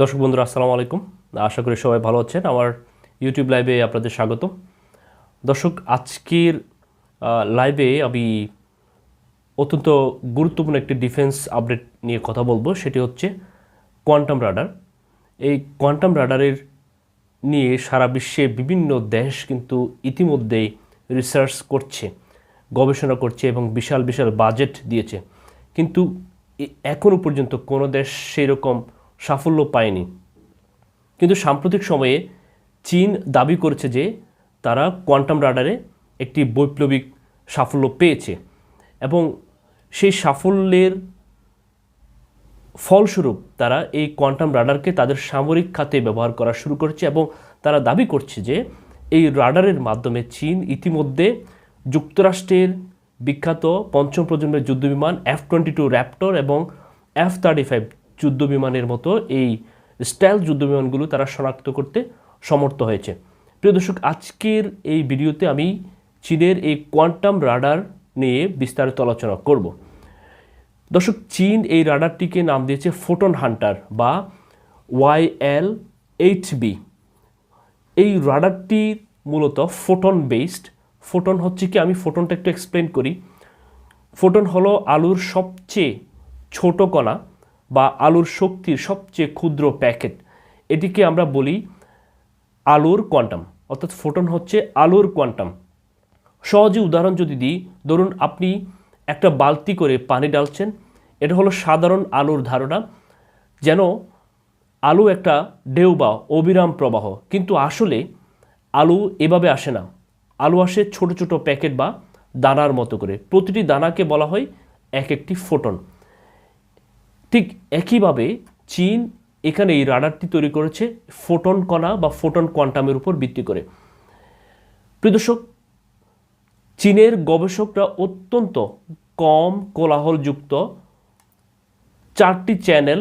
দর্শক বন্ধুরা, আসসালামু আলাইকুম। আশা করি সবাই ভালো আছেন। আমার ইউটিউব লাইভে আপনাদের স্বাগত দর্শক, আজকের লাইভে আমি অত্যন্ত গুরুত্বপূর্ণ একটি ডিফেন্স আপডেট নিয়ে কথা বলব। সেটি হচ্ছে কোয়ান্টাম রাডার এই কোয়ান্টাম রাডারের নিয়ে সারা বিশ্বে বিভিন্ন দেশ কিন্তু ইতিমধ্যেই রিসার্চ করছে, গবেষণা করছে এবং বিশাল বিশাল বাজেট দিয়েছে। কিন্তু এখনও পর্যন্ত কোনো দেশ সেই রকম সাফল্য পায়নি। কিন্তু সাম্প্রতিক সময়ে চীন দাবি করেছে যে তারা কোয়ান্টাম রাডারে একটি বৈপ্লবিক সাফল্য পেয়েছে এবং সেই সাফল্যের ফলস্বরূপ তারা এই কোয়ান্টাম রাডারকে তাদের সামরিক খাতে ব্যবহার করা শুরু করেছে এবং তারা দাবি করছে যে এই রাডারের মাধ্যমে চীন ইতিমধ্যে যুক্তরাষ্ট্রের বিখ্যাত পঞ্চম প্রজন্মের যুদ্ধবিমান এফ টোয়েন্টি টু র্যাপটর এবং এফ থার্টি ফাইভ যুদ্ধবিমানের মতো এই স্টাইল যুদ্ধ বিমানগুলো তারা শনাক্ত করতে সমর্থ হয়েছে। প্রিয় দর্শক, আজকের এই ভিডিওতে আমি চীনের এই কোয়ান্টাম রাডার নিয়ে বিস্তারিত আলোচনা করব। দর্শক, চীন এই রাডারটিকে নাম দিয়েছে ফোটন হান্টার বা ওয়াই এল এইচ বি। এই রাডারটি মূলত ফোটন বেসড। ফোটন হচ্ছে কি? আমি ফোটনটা একটু এক্সপ্লেন করি। ফোটন হলো আলুর সবচেয়ে ছোট কণা। বা আলুর শক্তির সবচেয়ে ক্ষুদ্র প্যাকেট। এটিকে আমরা বলি আলুর কোয়ান্টাম, অর্থাৎ ফোটন হচ্ছে আলুর কোয়ান্টাম। সহজে উদাহরণ যদি দিই, ধরুন আপনি একটা বালতি করে পানি ডালছেন, এটা হলো সাধারণ আলুর ধারণা, যেন আলু একটা ঢেউ বা অবিরাম প্রবাহ। কিন্তু আসলে আলু এভাবে আসে না। আলু আসে ছোট ছোট প্যাকেট বা দানার মতো করে। প্রতিটি দানাকে বলা হয় এক একটি ফোটন। ঠিক একইভাবে চীন এখানে এই রাডারটি তৈরি করেছে ফোটন কণা বা ফোটন কোয়ান্টামের উপর ভিত্তি করে। প্রিয় দর্শক, চীনের গবেষকরা অত্যন্ত কম কোলাহলযুক্ত চারটি চ্যানেল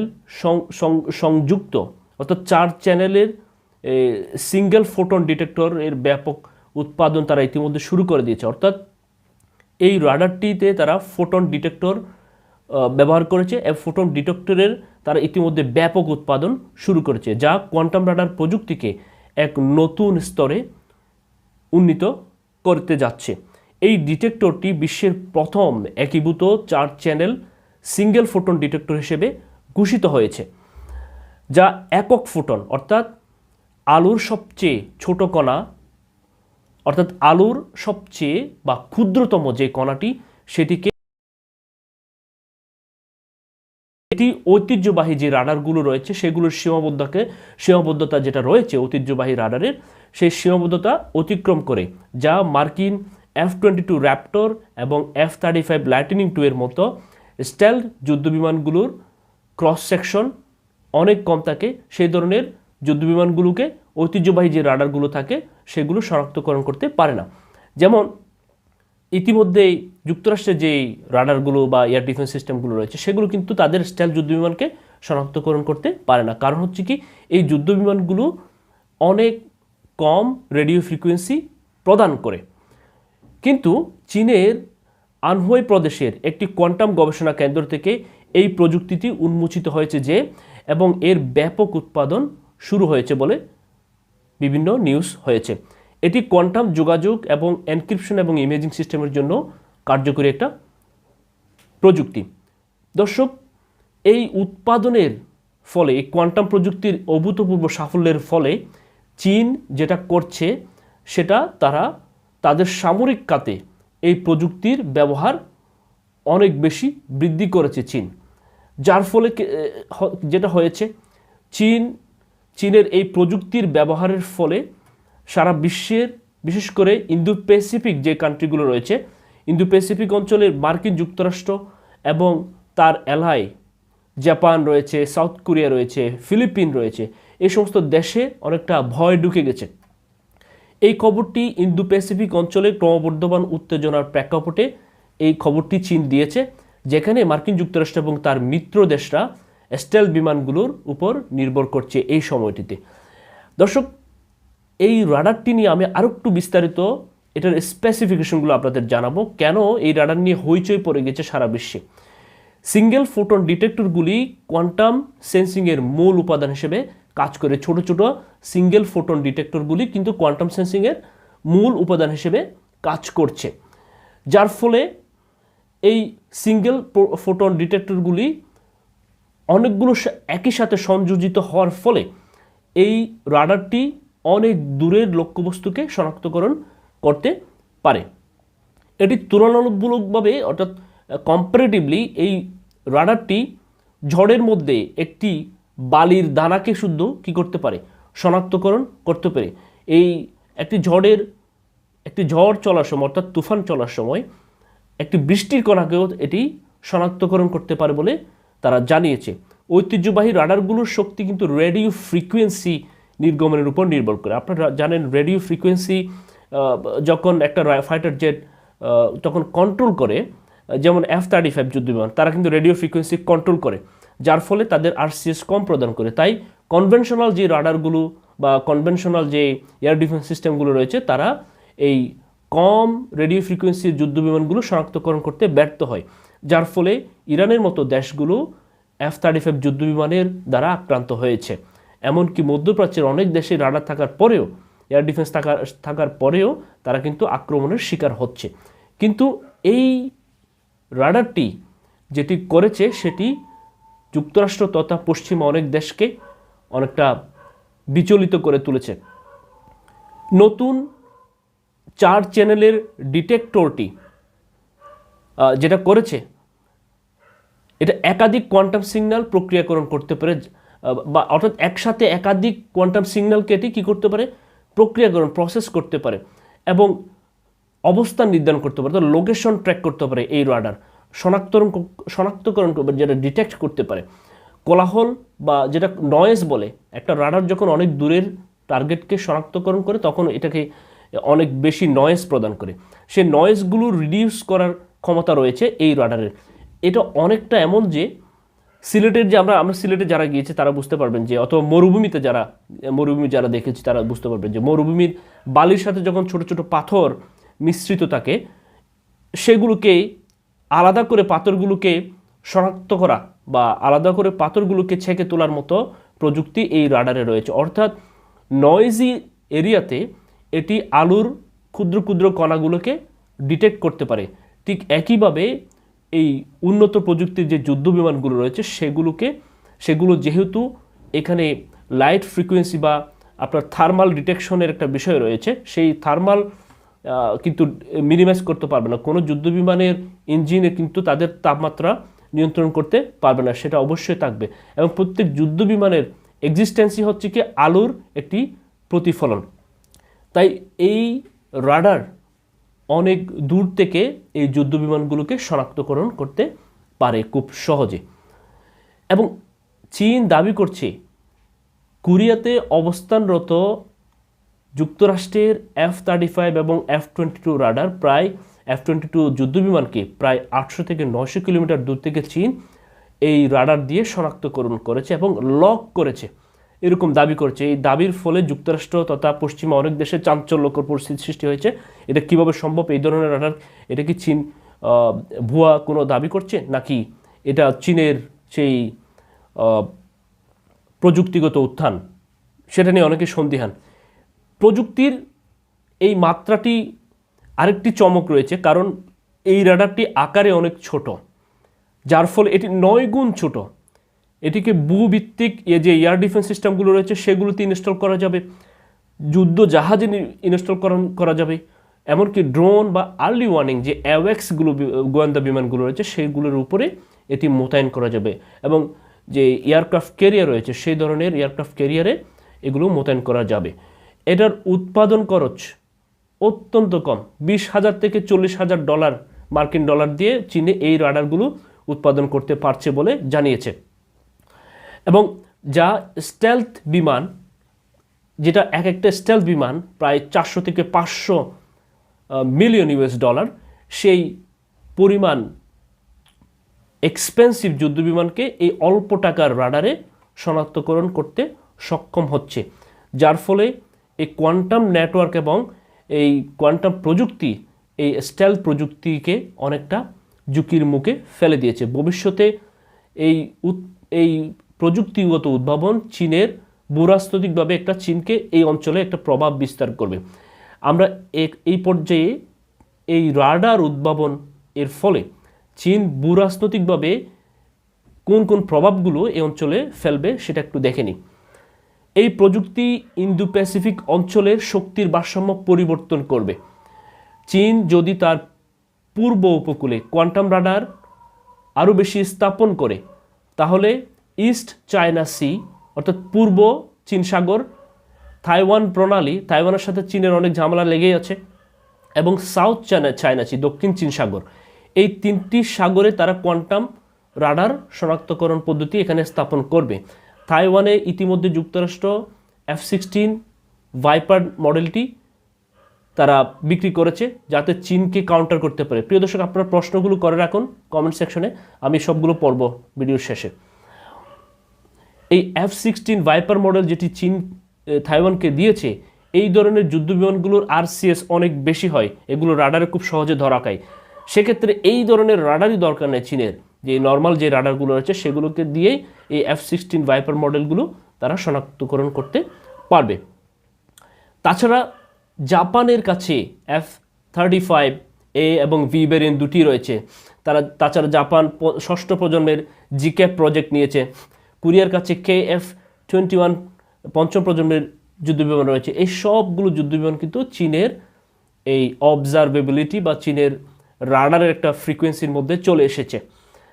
সংযুক্ত, অর্থাৎ চার চ্যানেলের সিঙ্গেল ফোটন ডিটেক্টর এর ব্যাপক উৎপাদন তারা ইতিমধ্যে শুরু করে দিয়েছে। অর্থাৎ এই রাডারটিতে তারা ফোটন ডিটেক্টর ব্যবহার করেছে এবং ফোটন ডিটেক্টরের তারা ইতিমধ্যে ব্যাপক উৎপাদন শুরু করেছে, যা কোয়ান্টাম রাডার প্রযুক্তিকে এক নতুন স্তরে উন্নীত করতে যাচ্ছে। এই ডিটেক্টরটি বিশ্বের প্রথম একীভূত চার চ্যানেল সিঙ্গেল ফোটন ডিটেক্টর হিসেবে ঘোষিত হয়েছে, যা একক ফোটন অর্থাৎ আলুর সবচেয়ে ছোট কণা, অর্থাৎ আলুর সবচেয়ে বা ক্ষুদ্রতম যে কণাটি, সেটিকে এটি ঐতিহ্যবাহী যে রাডারগুলো রয়েছে, সেগুলোর সীমাবদ্ধকে, সীমাবদ্ধতা যেটা রয়েছে ঐতিহ্যবাহী রাডারের, সেই সীমাবদ্ধতা অতিক্রম করে, যা মার্কিন এফ টোয়েন্টি টু র্যাপটর এবং F thirty five lightning two এর মতো স্টাইল যুদ্ধবিমানগুলোর ক্রস সেকশন অনেক কম থাকে। সেই ধরনের যুদ্ধবিমানগুলোকে ঐতিহ্যবাহী যে রাডারগুলো থাকে, সেগুলো শনাক্তকরণ করতে পারে না। যেমন ইতিমধ্যেই যুক্তরাষ্ট্রের যেই রাডারগুলো বা এয়ার ডিফেন্স সিস্টেমগুলো রয়েছে, সেগুলো কিন্তু তাদের স্টাইল যুদ্ধবিমানকে শনাক্তকরণ করতে পারে না। কারণ হচ্ছে কি, এই যুদ্ধবিমানগুলো অনেক কম রেডিও ফ্রিকোয়েন্সি প্রদান করে। কিন্তু চীনের আনহুই প্রদেশের একটি কোয়ান্টাম গবেষণা কেন্দ্র থেকে এই প্রযুক্তিটি উন্মোচিত হয়েছে যে, এবং এর ব্যাপক উৎপাদন শুরু হয়েছে বলে বিভিন্ন নিউজ হয়েছে। এটি কোয়ান্টাম যোগাযোগ এবং এনক্রিপশন এবং ইমেজিং সিস্টেমের জন্য কার্যকরী একটা প্রযুক্তি। দর্শক, এই উৎপাদনের ফলে, এই কোয়ান্টাম প্রযুক্তির অভূতপূর্ব সাফল্যের ফলে চীন যেটা করছে, সেটা তারা তাদের সামরিক খাতে এই প্রযুক্তির ব্যবহার অনেক বেশি বৃদ্ধি করেছে চীন। যার ফলে যেটা হয়েছে, চীন, চীনের এই প্রযুক্তির ব্যবহারের ফলে সারা বিশ্বের, বিশেষ করে ইন্দো প্যাসিফিক যে কান্ট্রিগুলো রয়েছে ইন্দো প্যাসিফিক অঞ্চলের মার্কিন যুক্তরাষ্ট্র এবং তার এলাই জাপান রয়েছে, সাউথ কোরিয়া রয়েছে, ফিলিপিন রয়েছে, এই সমস্ত দেশে অনেকটা ভয় ঢুকে গেছে। এই খবরটি ইন্দো প্যাসিফিক অঞ্চলে ক্রমবর্ধমান উত্তেজনার প্রেক্ষাপটে এই খবরটি চীন দিয়েছে, যেখানে মার্কিন যুক্তরাষ্ট্র এবং তার মিত্র দেশরা স্টেল বিমানগুলোর উপর নির্ভর করছে এই সময়টিতে। দর্শক এই রাডারটি নিয়ে আমি আরও একটু বিস্তারিত এটার স্পেসিফিকেশনগুলো আপনাদের জানাব। কেন এই রাডার নিয়ে হইচই পড়ে গেছে সারা বিশ্বে? সিঙ্গেল ফোটন ডিটেক্টরগুলি কোয়ান্টাম সেন্সিংয়ের মূল উপাদান হিসেবে কাজ করে ছোট ছোট সিঙ্গেল ফোটন ডিটেক্টরগুলি কিন্তু কোয়ান্টাম সেন্সিংয়ের মূল উপাদান হিসেবে কাজ করছে। যার ফলে এই সিঙ্গেল ফোটন ডিটেক্টরগুলি অনেকগুলো একই সাথে সংযোজিত হওয়ার ফলে এই রাডারটি অনেক দূরের লক্ষ্যবস্তুকে শনাক্তকরণ করতে পারে। এটি তুলনামূলকভাবে অর্থাৎ কম্পারেটিভলি এই রাডারটি ঝড়ের মধ্যে একটি বালির দানাকে শুদ্ধ কি করতে পারে? শনাক্তকরণ করতে পারে। এই একটি ঝড়ের, একটি ঝড় চলার সময় অর্থাৎ তুফান চলার সময় একটি বৃষ্টির কণাকেও এটি শনাক্তকরণ করতে পারে বলে তারা জানিয়েছে। ঐতিহ্যবাহী রাডারগুলোর শক্তি কিন্তু রেডিও ফ্রিকোয়েন্সি নির্গমনের উপর নির্ভর করে। আপনারা জানেন রেডিও ফ্রিকোয়েন্সি যখন একটা ফাইটার জেট তখন কন্ট্রোল করে যেমন এফ থার্টি ফাইভ যুদ্ধ বিমান, তারা কিন্তু রেডিও ফ্রিকোয়েন্সি কন্ট্রোল করে, যার ফলে তাদের আরসিএস কম প্রদান করে। তাই কনভেনশনাল যে রাডারগুলো বা কনভেনশনাল যে এয়ার ডিফেন্স সিস্টেমগুলো রয়েছে, তারা এই কম রেডিও ফ্রিকোয়েন্সির যুদ্ধ বিমানগুলো শনাক্তকরণ করতে ব্যর্থ হয়, যার ফলে ইরানের মতো দেশগুলো এফ থার্টি ফাইভ যুদ্ধ বিমানের দ্বারা আক্রান্ত হয়েছে। এমনকি মধ্যপ্রাচ্যের অনেক দেশে রাডার থাকার পরেও, এয়ার ডিফেন্স থাকার থাকার পরেও তারা কিন্তু আক্রমণের শিকার হচ্ছে। কিন্তু এই রাডারটি যেটি করেছে সেটি যুক্তরাষ্ট্র তথা পশ্চিমা অনেক দেশকে অনেকটা বিচলিত করে তুলেছে। নতুন চার চ্যানেলের ডিটেক্টরটি যেটা করেছে, এটা একাধিক কোয়ান্টাম সিগন্যাল প্রক্রিয়াকরণ করতে পারে বা অর্থাৎ একসাথে একাধিক কোয়ান্টাম সিগন্যালকে এটি কী করতে পারে? প্রক্রিয়াকরণ প্রসেস করতে পারে এবং অবস্থান নির্ধারণ করতে পারে, অর্থাৎ লোকেশন ট্র্যাক করতে পারে এই রাডার শনাক্তরণ শনাক্তকরণ যেটা ডিটেক্ট করতে পারে। কোলাহল বা যেটা নয়েজ বলে, একটা রাডার যখন অনেক দূরের টার্গেটকে শনাক্তকরণ করে, তখন এটাকে অনেক বেশি নয়েজ প্রদান করে। সেই নয়েজগুলো রিডিউস করার ক্ষমতা রয়েছে এই রাডারের এটা অনেকটা এমন যে সিলেটের যে আমরা আমরা সিলেটে যারা গিয়েছি, তারা বুঝতে পারবেন যে, অথবা মরুভূমিতে যারা, মরুভূমি যারা দেখেছি, তারা বুঝতে পারবেন যে, মরুভূমির বালির সাথে যখন ছোট ছোট পাথর মিশ্রিত থাকে, সেগুলোকে আলাদা করে পাথরগুলোকে শনাক্ত করা বা আলাদা করে পাথরগুলোকে ছেঁকে তোলার মতো প্রযুক্তি এই রাডারে রয়েছে। অর্থাৎ নয়েজি এরিয়াতে এটি আলুর ক্ষুদ্র ক্ষুদ্র কণাগুলোকে ডিটেক্ট করতে পারে। ঠিক একইভাবে এই উন্নত প্রযুক্তির যে যুদ্ধ বিমানগুলো রয়েছে, সেগুলোকে, সেগুলো যেহেতু এখানে লাইট ফ্রিকোয়েন্সি বা আপনার থার্মাল ডিটেকশনের একটা বিষয় রয়েছে, সেই থার্মাল কিন্তু মিনিমাইজ করতে পারবে না। কোনো যুদ্ধ বিমানের ইঞ্জিনে কিন্তু তাদের তাপমাত্রা নিয়ন্ত্রণ করতে পারবে না, সেটা অবশ্যই থাকবে। এবং প্রত্যেক যুদ্ধ বিমানের এক্সিস্টেন্সই হচ্ছে কি আলোর একটি প্রতিফলন। তাই এই রাডার অনেক দূর থেকে এই যুদ্ধ বিমানগুলোকে শনাক্তকরণ করতে পারে খুব সহজে। এবং চীন দাবি করছে, কোরিয়াতে অবস্থানরত যুক্তরাষ্ট্রের এফ থার্টি ফাইভ এবং এফ টোয়েন্টি টু রাডার প্রায় এফ টোয়েন্টি টু যুদ্ধ বিমানকে প্রায় আটশো থেকে নশো কিলোমিটার দূর থেকে চীন এই রাডার দিয়ে শনাক্তকরণ করেছে এবং লক করেছে। এরকম দাবি করছে। এই দাবির ফলে যুক্তরাষ্ট্র তথা পশ্চিমা অনেক দেশে চাঞ্চল্যকর পরিস্থিতি সৃষ্টি হয়েছে। এটা কীভাবে সম্ভব? এই ধরনের রাডার এটা কি চীন ভুয়া কোনো দাবি করছে? নাকি এটা চীনের সেই প্রযুক্তিগত উত্থান? সেটা নিয়ে অনেকে সন্দিহান। প্রযুক্তির এই মাত্রাটি আরেকটি চমক রয়েছে, কারণ এই রাডারটি আকারে অনেক ছোট, যার ফলে এটি নয় গুণ ছোট। এটিকে ভূভিত্তিক এ যে এয়ার ডিফেন্স সিস্টেমগুলো রয়েছে, সেগুলোতে ইনস্টল করা যাবে। যুদ্ধ জাহাজে ইনস্টল করা যাবে। এমনকি ড্রোন বা আর্লি ওয়ার্নিং যে অ্যাওয়েক্সগুলো গোয়েন্দা বিমানগুলো রয়েছে, সেগুলোর উপরে এটি মোতায়েন করা যাবে। এবং যে এয়ারক্রাফট ক্যারিয়ার রয়েছে, সেই ধরনের এয়ারক্রাফট ক্যারিয়ারে এগুলো মোতায়েন করা যাবে। এটার উৎপাদন খরচ অত্যন্ত কম। বিশ হাজার থেকে চল্লিশ হাজার ডলার মার্কিন ডলার দিয়ে চীনে এই রাডারগুলো উৎপাদন করতে পারছে বলে জানিয়েছে। এবং যা স্টেলথ বিমান, যেটা এক একটা স্টেলথ বিমান প্রায় চারশো থেকে পাঁচশো মিলিয়ন ইউএস ডলার সেই পরিমাণ এক্সপেন্সিভ যুদ্ধ বিমানকে এই অল্প টাকার রাডারে শনাক্তকরণ করতে সক্ষম হচ্ছে। যার ফলে এই কোয়ান্টাম নেটওয়ার্ক এবং এই কোয়ান্টাম প্রযুক্তি, এই স্টেল প্রযুক্তিকে অনেকটা ঝুঁকির মুখে ফেলে দিয়েছে। ভবিষ্যতে এই এই প্রযুক্তিগত উদ্ভাবন চীনের ভূরাজনৈতিকভাবে একটা চীনকে এই অঞ্চলে একটা প্রভাব বিস্তার করবে। আমরা এই পর্যায়ে এই রাডার উদ্ভাবন এর ফলে চীন ভূরাজনৈতিকভাবে কোন কোন প্রভাবগুলো এই অঞ্চলে ফেলবে সেটা একটু দেখে নিই। এই প্রযুক্তি ইন্দো প্যাসিফিক অঞ্চলের শক্তির ভারসাম্য পরিবর্তন করবে। চীন যদি তার পূর্ব উপকূলে কোয়ান্টাম রাডার আরও বেশি স্থাপন করে, তাহলে ইস্ট চায়না সি অর্থাৎ পূর্ব চীন সাগর তাইওয়ান প্রণালী তাইওয়ানের সাথে চীনের অনেক ঝামেলা লেগেই আছে, এবং সাউথ চায়না চায়না সি দক্ষিণ চীন সাগর। এই তিনটি সাগরে তারা কোয়ান্টাম রাডার শনাক্তকরণ পদ্ধতি এখানে স্থাপন করবে। তাইওয়ানে ইতিমধ্যে যুক্তরাষ্ট্র এফ সিক্সটিন ভাইপার মডেলটি তারা বিক্রি করেছে, যাতে চীনকে কাউন্টার করতে পারে। প্রিয় দর্শক, আপনার প্রশ্নগুলো করে রাখুন কমেন্ট সেকশনে আমি সবগুলো পড়ব ভিডিওর শেষে। এই এফ সিক্সটিন ভাইপার মডেল যেটি চীন এ, তাইওয়ানকে দিয়েছে এই ধরনের যুদ্ধ বিমানগুলোর আরসিএস অনেক বেশি হয়। এগুলো রাডারে খুব সহজে ধরা খায়। সেক্ষেত্রে এই ধরনের রাডারই দরকার নেই চীনের। যে নর্মাল যে রাডারগুলো রয়েছে সেগুলোকে দিয়েই এই এফ সিক্সটিন ভাইপার মডেলগুলো তারা শনাক্তকরণ করতে পারবে। তাছাড়া জাপানের কাছে এফ থার্টি ফাইভ এ এবং ভি ভ্যারিয়েন্ট দুটি রয়েছে। তারা তাছাড়া জাপান ষষ্ঠ প্রজন্মের জিক্যাপ প্রজেক্ট নিয়েছে। কোরিয়ার কাছে কে এফ টোয়েন্টি ওয়ান পঞ্চম প্রজন্মের যুদ্ধবিমান রয়েছে। এই সবগুলো যুদ্ধবিমান কিন্তু চীনের এই অবজারভেবিলিটি বা চীনের রাডারের একটা ফ্রিকোয়েন্সির মধ্যে চলে এসেছে।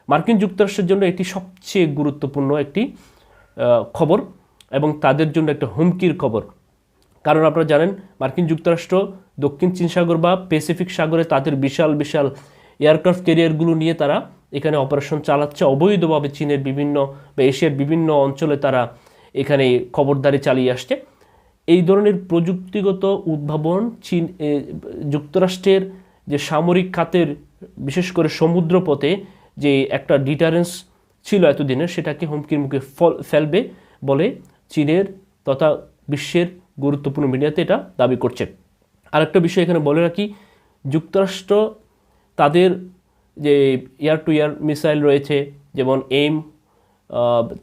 মার্কিন যুক্তরাষ্ট্রের জন্য এটি সবচেয়ে গুরুত্বপূর্ণ একটি খবর এবং তাদের জন্য একটা হুমকির খবর। কারণ আপনারা জানেন, মার্কিন যুক্তরাষ্ট্র, দক্ষিণ চীন সাগর বা প্যাসিফিক সাগরে তাদের বিশাল বিশাল এয়ারক্রাফট ক্যারিয়ারগুলো নিয়ে তারা এখানে অপারেশন চালাচ্ছে। অবৈধভাবে চীনের বিভিন্ন বা এশিয়ার বিভিন্ন অঞ্চলে তারা এখানে খবরদারি চালিয়ে আসছে। এই ধরনের প্রযুক্তিগত উদ্ভাবন চীন যুক্তরাষ্ট্রের যে সামরিক খাতের, বিশেষ করে সমুদ্রপথে যে একটা ডিটারেন্স ছিল এতদিনের সেটাকে হুমকির মুখে ফল- ফেলবে বলে চীনের তথা বিশ্বের গুরুত্বপূর্ণ মিডিয়াতে এটা দাবি করছে। আরেকটা বিষয় এখানে বলে রাখি, যুক্তরাষ্ট্র তাদের যে এয়ার টু এয়ার মিসাইল রয়েছে, যেমন এইম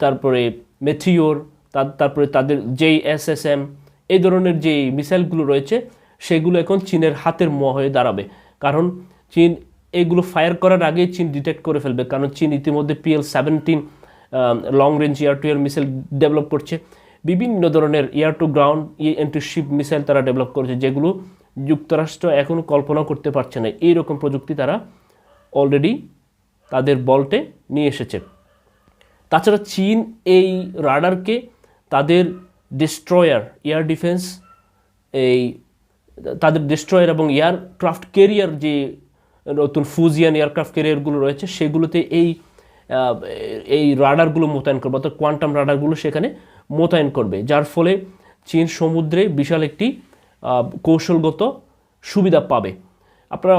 তারপরে মেথিওর তারপরে তাদের যেই এস এস এম এই ধরনের যে মিসাইলগুলো রয়েছে, সেগুলো এখন চীনের হাতের মোয়া হয়ে দাঁড়াবে। কারণ চীন এগুলো ফায়ার করার আগেই চীন ডিটেক্ট করে ফেলবে, কারণ চীন ইতিমধ্যে PL seventeen long range air to air missile develop করছে। বিভিন্ন ধরনের air to ground anti ship missile তারা ডেভেলপ করেছে, যেগুলো যুক্তরাষ্ট্র এখনও কল্পনা করতে পারছে না। এইরকম প্রযুক্তি তারা অলরেডি তাদের বলটে নিয়ে এসেছে। তাছাড়া চীন এই রাডারকে তাদের ডিস্ট্রয়ার এয়ার ডিফেন্স এই তাদের ডিস্ট্রয়ার এবং এয়ারক্রাফট ক্যারিয়ার যে নতুন ফুজিয়ান এয়ারক্রাফট ক্যারিয়ারগুলো রয়েছে, সেগুলোতে এই এই রাডারগুলো মোতায়েন করবে, অর্থাৎ কোয়ান্টাম রাডারগুলো সেখানে মোতায়েন করবে, যার ফলে চীন সমুদ্রে বিশাল একটি কৌশলগত সুবিধা পাবে। আপনারা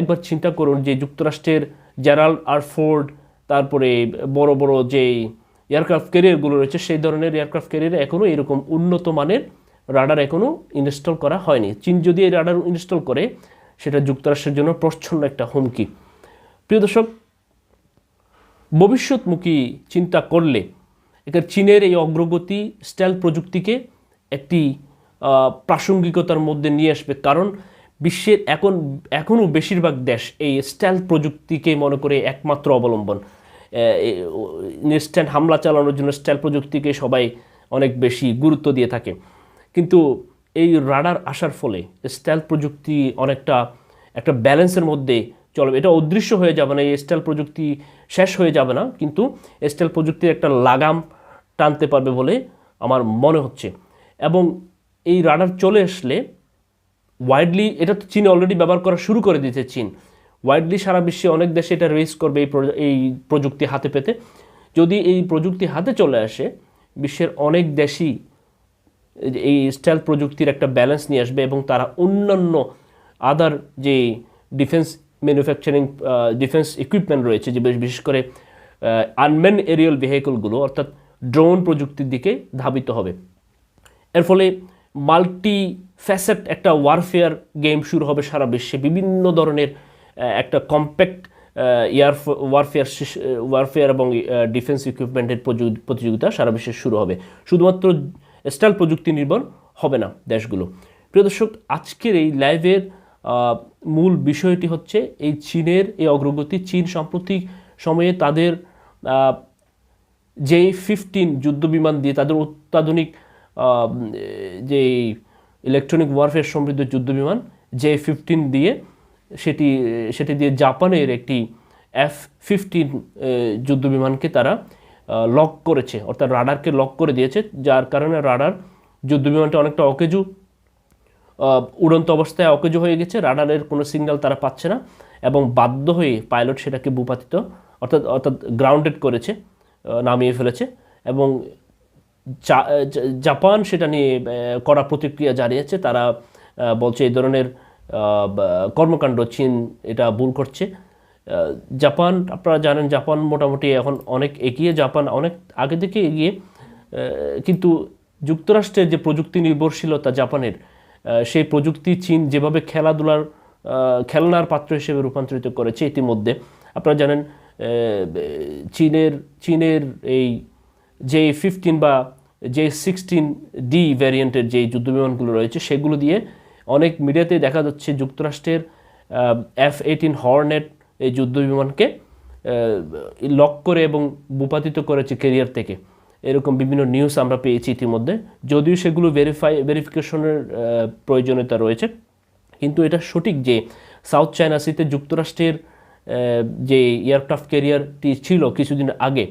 একবার চিন্তা করুন যে যুক্তরাষ্ট্রের জেরাল্ড আর ফোর্ড, তারপরে বড় বড় যে এয়ারক্রাফট ক্যারিয়ারগুলো রয়েছে, সেই ধরনের এয়ারক্রাফট ক্যারিয়ারে এখনও এরকম উন্নত মানের রাডার এখনও ইনস্টল করা হয়নি। চীন যদি এই রাডার ইনস্টল করে, সেটা যুক্তরাষ্ট্রের জন্য প্রচ্ছন্ন একটা হুমকি। প্রিয় দর্শক, ভবিষ্যৎমুখী চিন্তা করলে এখানে চীনের এই অগ্রগতি স্টাইল প্রযুক্তিকে একটি প্রাসঙ্গিকতার মধ্যে নিয়ে আসবে। কারণ বিশ্বের এখন, এখনও বেশিরভাগ দেশ এই স্টাইল প্রযুক্তিকে মনে করে একমাত্র অবলম্বন। ইনস্ট্যান্ট হামলা চালানোর জন্য স্টাইল প্রযুক্তিকে সবাই অনেক বেশি গুরুত্ব দিয়ে থাকে। কিন্তু এই রাডার আসার ফলে স্টাইল প্রযুক্তি অনেকটা একটা ব্যালেন্সের মধ্যে চলবে। এটা অদৃশ্য হয়ে যাবে না, এই স্টাইল প্রযুক্তি শেষ হয়ে যাবে না, কিন্তু স্টাইল প্রযুক্তির একটা লাগাম টানতে পারবে বলে আমার মনে হচ্ছে। এবং এই রাডার চলে আসলে ওয়াইডলি এটা তো চীন অলরেডি ব্যবহার করা শুরু করে দিয়েছে চীন। ওয়াইডলি সারা বিশ্বে অনেক দেশে এটা রেস করবে এই এই প্রযুক্তি হাতে পেতে। যদি এই প্রযুক্তি হাতে চলে আসে, বিশ্বের অনেক দেশই এই স্টাইল প্রযুক্তির একটা ব্যালেন্স নিয়ে আসবে এবং তারা অন্যান্য আদার যে ডিফেন্স ম্যানুফ্যাকচারিং ডিফেন্স ইকুইপমেন্ট রয়েছে, যে বেশ- বিশেষ করে আনম্যান এরিয়াল ভেহিকলগুলো অর্থাৎ ড্রোন প্রযুক্তির দিকে ধাবিত হবে। এর ফলে মাল্টি ফ্যাসেট একটা ওয়ারফেয়ার গেম শুরু হবে সারা বিশ্বে। বিভিন্ন ধরনের একটা কম্প্যাক্ট এয়ার ওয়ারফেয়ার ওয়ারফেয়ার এবং ডিফেন্স ইকুইপমেন্টের প্রতিযোগিতা সারা বিশ্বে শুরু হবে। শুধুমাত্র স্টাইল প্রযুক্তি নির্ভর হবে না দেশগুলো। প্রিয় দর্শক, আজকের এই লাইভের মূল বিষয়টি হচ্ছে এই চীনের, এই অগ্রগতি। চীন সাম্প্রতিক সময়ে তাদের যে ফিফটিন যুদ্ধ বিমান দিয়ে তাদের অত্যাধুনিক যে ইলেকট্রনিক ওয়ারফেয়ার সমৃদ্ধ যুদ্ধ বিমান জে ফিফটিন দিয়ে সেটি সেটি দিয়ে জাপানের একটি এফ ফিফটিন যুদ্ধ বিমানকে তারা লক করেছে, অর্থাৎ রাডারকে লক করে দিয়েছে, যার কারণে রাডার যুদ্ধ বিমানটা অনেকটা অকেজু উড়ন্ত অবস্থায় অকেজু হয়ে গেছে, রাডারের কোনো সিগন্যাল তারা পাচ্ছে না, এবং বাধ্য হয়ে পাইলট সেটাকে ভূপাতিত, অর্থাৎ অর্থাৎ গ্রাউন্ডেড করেছে নামিয়ে ফেলেছে, এবং জাপান সেটা নিয়ে কড়া প্রতিক্রিয়া জানিয়েছে। তারা বলছে এই ধরনের কর্মকাণ্ড চীন এটা ভুল করছে। জাপান, আপনারা জানেন জাপান মোটামুটি এখন অনেক এগিয়ে। জাপান অনেক আগে থেকে এগিয়ে কিন্তু যুক্তরাষ্ট্রের যে প্রযুক্তি নির্ভরশীলতা জাপানের সেই প্রযুক্তি চীন যেভাবে খেলাধুলার খেলনার পাত্র হিসেবে রূপান্তরিত করেছে ইতিমধ্যে। আপনারা জানেন চীনের চীনের এই যে ফিফটিন বা যে সিক্সটিন ডি ভ্যারিয়েন্টের যে যুদ্ধবিমানগুলো রয়েছে, সেগুলো দিয়ে অনেক মিডিয়াতে দেখা যাচ্ছে যুক্তরাষ্ট্রের এফ এইটিন হর্নেট এই যুদ্ধবিমানকে লক করে এবং ভূপাতিত করেছে কেরিয়ার থেকে। এরকম বিভিন্ন নিউজ আমরা পেয়েছি ইতিমধ্যে। যদিও সেগুলো ভেরিফাই ভেরিফিকেশনের প্রয়োজনীয়তা রয়েছে। কিন্তু এটা সঠিক যে সাউথ চায়না সিতে যুক্তরাষ্ট্রের যে এয়ারক্রাফট ক্যারিয়ারটি ছিল কিছুদিন আগে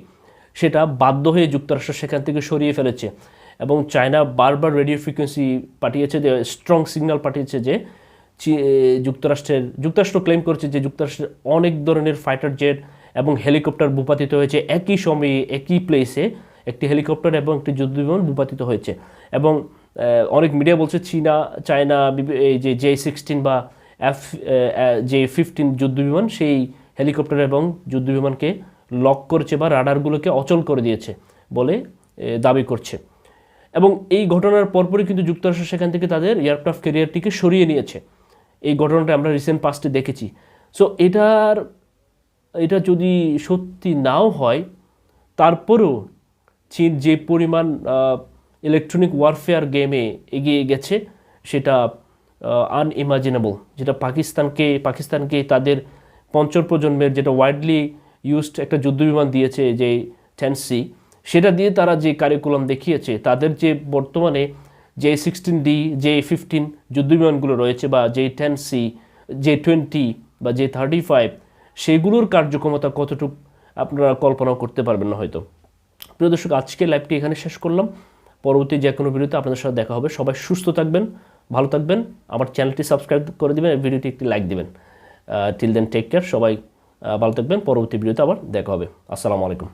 সেটা বাধ্য হয়ে যুক্তরাষ্ট্র সেখান থেকে সরিয়ে ফেলেছে। এবং চায়না বারবার রেডিও ফ্রিকোয়েন্সি পাঠিয়েছে যে স্ট্রং সিগন্যাল পাঠিয়েছে যে যুক্তরাষ্ট্রের, যুক্তরাষ্ট্র ক্লেম করছে যে, যুক্তরাষ্ট্রের অনেক ধরনের ফাইটার জেট এবং হেলিকপ্টার ভূপাতিত হয়েছে। একই সময়ে, একই প্লেসে একটি হেলিকপ্টার এবং একটি যুদ্ধবিমান ভূপাতিত হয়েছে। এবং অনেক মিডিয়া বলছে চীনা, চায়না এই যে জে সিক্সটিন বা এফ যে ফিফটিন যুদ্ধবিমান, সেই হেলিকপ্টার এবং যুদ্ধবিমানকে লক করেছে বা রাডারগুলোকে অচল করে দিয়েছে বলে দাবি করছে। এবং এই ঘটনার পরপরই কিন্তু যুক্তরাষ্ট্র সেখান থেকে তাদের এয়ারক্রাফট ক্যারিয়ারটিকে সরিয়ে নিয়েছে। এই ঘটনাটা আমরা রিসেন্ট পাস্টে দেখেছি। সো এটার, এটা যদি সত্যি নাও হয়, তারপরেও চীন যে পরিমাণ ইলেকট্রনিক ওয়ারফেয়ার গেমে এগিয়ে গেছে, সেটা আনইমাজিনেবল যেটা পাকিস্তানকে পাকিস্তানকে তাদের পঞ্চম প্রজন্মের যেটা ওয়াইডলি ইউজড একটা যুদ্ধবিমান দিয়েছে যে টেনসি সেটা দিয়ে তারা যে কারিকুলাম দেখিয়েছে, তাদের যে বর্তমানে J sixteen D J fifteen যুদ্ধবিমানগুলো রয়েছে বা যে টেন সি যে টোয়েন্টি বা যে থার্টি ফাইভ সেগুলোর কার্যক্ষমতা কতটুকু আপনারা কল্পনাও করতে পারবেন না হয়তো। প্রিয় দর্শক, আজকের লাইভটি এখানে শেষ করলাম। পরবর্তী যে কোনো ভিডিওতে আপনাদের সাথে দেখা হবে। সবাই সুস্থ থাকবেন, ভালো থাকবেন। আমার চ্যানেলটি সাবস্ক্রাইব করে দেবেন ভিডিওটি একটি লাইক দিবেন। টিল দেন টেক কেয়ার সবাই ভালো থাকবেন। পরবর্তী ভিডিওতে আবার দেখা হবে। আসসালামু আলাইকুম।